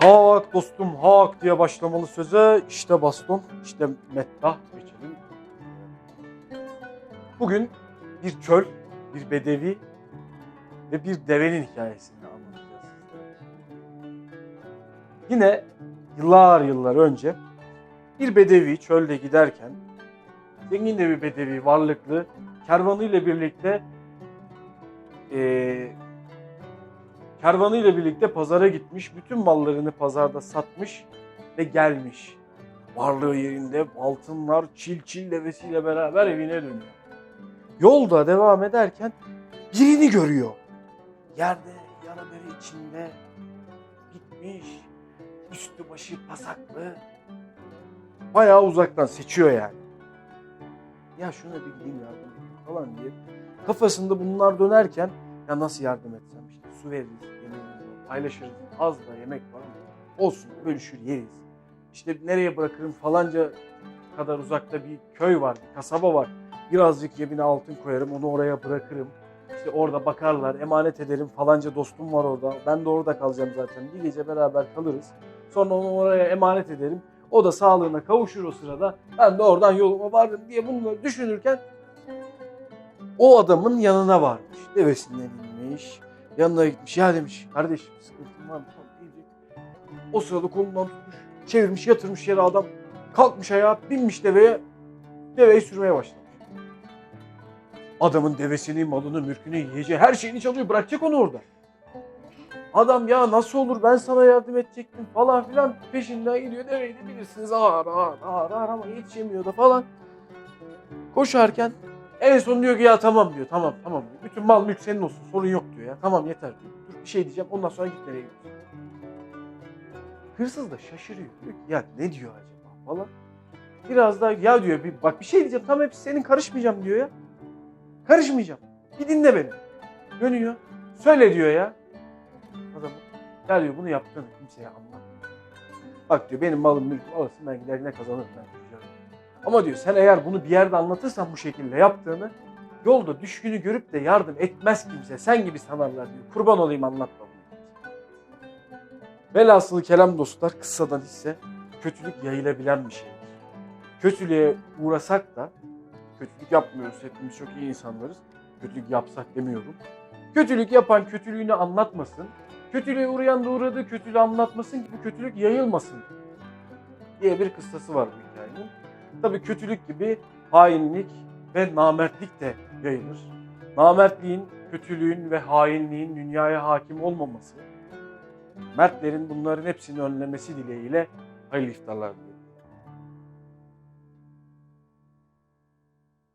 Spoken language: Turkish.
Hak dostum hak diye başlamalı söze işte baston işte mettah geçelim. Bugün bir çöl, bir bedevi ve bir devenin hikayesini anlatacağız. Yine yıllar yıllar önce bir bedevi çölde giderken zengin de bir bedevi varlıklı kervanıyla birlikte eee kervanıyla birlikte pazara gitmiş, bütün mallarını pazarda satmış ve gelmiş. Varlığı yerinde altınlar çil çil devesiyle beraber evine dönüyor. Yolda devam ederken birini görüyor. Yerde yara bere içinde gitmiş, üstü başı pasaklı. Bayağı uzaktan seçiyor yani. Ya şuna bir gideyim yardım falan diye. Kafasında bunlar dönerken ya nasıl yardım etsem işte su veririz, yemeğimizi var, paylaşırız. Az da yemek var ama olsun bölüşür yeriz. İşte nereye bırakırım falanca kadar uzakta bir köy var, bir kasaba var. Birazcık cebine altın koyarım, onu oraya bırakırım. İşte orada bakarlar, emanet ederim falanca dostum var orada. Ben de orada kalacağım zaten. Bir gece beraber kalırız. Sonra onu oraya emanet ederim. O da sağlığına kavuşur o sırada. Ben de oradan yoluma vardım diye bunları düşünürken o adamın yanına varmış. Devesinden inmiş. Yanına gitmiş. Ya demiş kardeşim sıkıntın var mı? O sırada kolundan tutmuş. Çevirmiş yatırmış yere adam. Kalkmış ayağa binmiş deveye. Deveyi sürmeye başlamış. Adamın devesini, malını, mülkünü, yiyeceği her şeyini çalıyor. Bırakacak onu orada. Adam ya nasıl olur ben sana yardım edecektim falan filan peşinden gidiyor. Deveyi de bilirsiniz ağır ağır ağır ağır ama yetişemiyor da falan. Koşarken en son diyor ki ya tamam diyor tamam tamam diyor. Bütün mal mülk senin olsun sorun yok diyor ya. Tamam yeter diyor. Dur bir şey diyeceğim ondan sonra git nereye gidiyorsun. Hırsız da şaşırıyor. Diyor ki ya ne diyor acaba falan. Biraz daha ya diyor bir bak bir şey diyeceğim tamam hepsi senin karışmayacağım diyor ya. Karışmayacağım. Bir dinle beni. Dönüyor. Söyle diyor ya. Adam ya diyor bunu yaptığını kimseye anlatma. Bak diyor benim malım mülküm alırsın ben gider ne kazanırım ben. Ama diyor sen eğer bunu bir yerde anlatırsan bu şekilde yaptığını yolda düşkünü görüp de yardım etmez kimse. Sen gibi sanarlar diyor. Kurban olayım anlatma bunu. Velhasılı kelam dostlar kıssadan hisse kötülük yayılabilen bir şeydir. Kötülüğe uğrasak da kötülük yapmıyoruz. Hepimiz çok iyi insanlarız. Kötülük yapsak demiyorum. Kötülük yapan kötülüğünü anlatmasın. Kötülüğe uğrayan da uğradığı kötülüğü anlatmasın ki bu kötülük yayılmasın diye bir kıssası var bu hikayenin. Tabii kötülük gibi hainlik ve namertlik de yayılır. Namertliğin, kötülüğün ve hainliğin dünyaya hakim olmaması, mertlerin bunların hepsini önlemesi dileğiyle hayırlı iftarlar diliyorum.